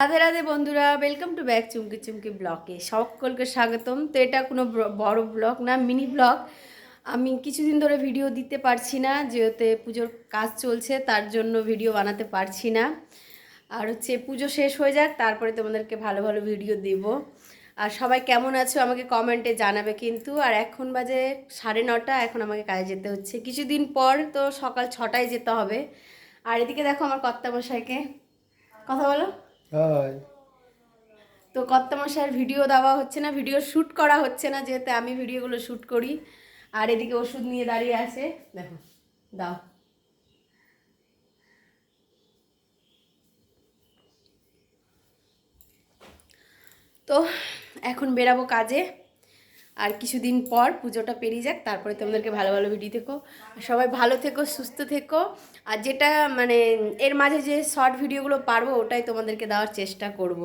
রাধে রাধে বন্ধুরা welcome to back Chumki Chumki ব্লকে সকলকে স্বাগতম। তো এটা কোনো বড় ব্লগ না মিনি ব্লগ। আমি কিছুদিন ধরে ভিডিও দিতে পারছি না, যেহেতু পুজোর কাজ চলছে, তার জন্য ভিডিও বানাতে পারছি না। আর হচ্ছে পুজো শেষ হয়ে যাক, তারপরে তোমাদেরকে ভালো ভালো ভিডিও দেব। আর সবাই কেমন আছো আমাকে কমেন্টে জানাবে কিন্তু। আর এখন বাজে সাড়ে নটা, এখন আমাকে কাজে যেতে হচ্ছে। কিছুদিন পর তো সকাল ছটায় যেতে হবে। আর এদিকে দেখো আমার কর্তামশাইকে। কথা বলো। তো কর্তামশাইয়ের ভিডিও দেওয়া হচ্ছে না, ভিডিও শ্যুট করা হচ্ছে না, যেহেতু আমি ভিডিওগুলো শ্যুট করি। আর এদিকে ওষুধ নিয়ে দাঁড়িয়ে আছে। দেখো, দাও। তো এখন বেরাবো কাজে। আর কিছুদিন পর পুজোটা পেরিয়ে যাক, তারপরে তোমাদেরকে ভালো ভালো ভিডিও থেকো সবাই ভালো থেকো, সুস্থ থেকো। আর যেটা মানে এর মাঝে যে শর্ট ভিডিওগুলো পারব, ওটাই তোমাদেরকে দেওয়ার চেষ্টা করব।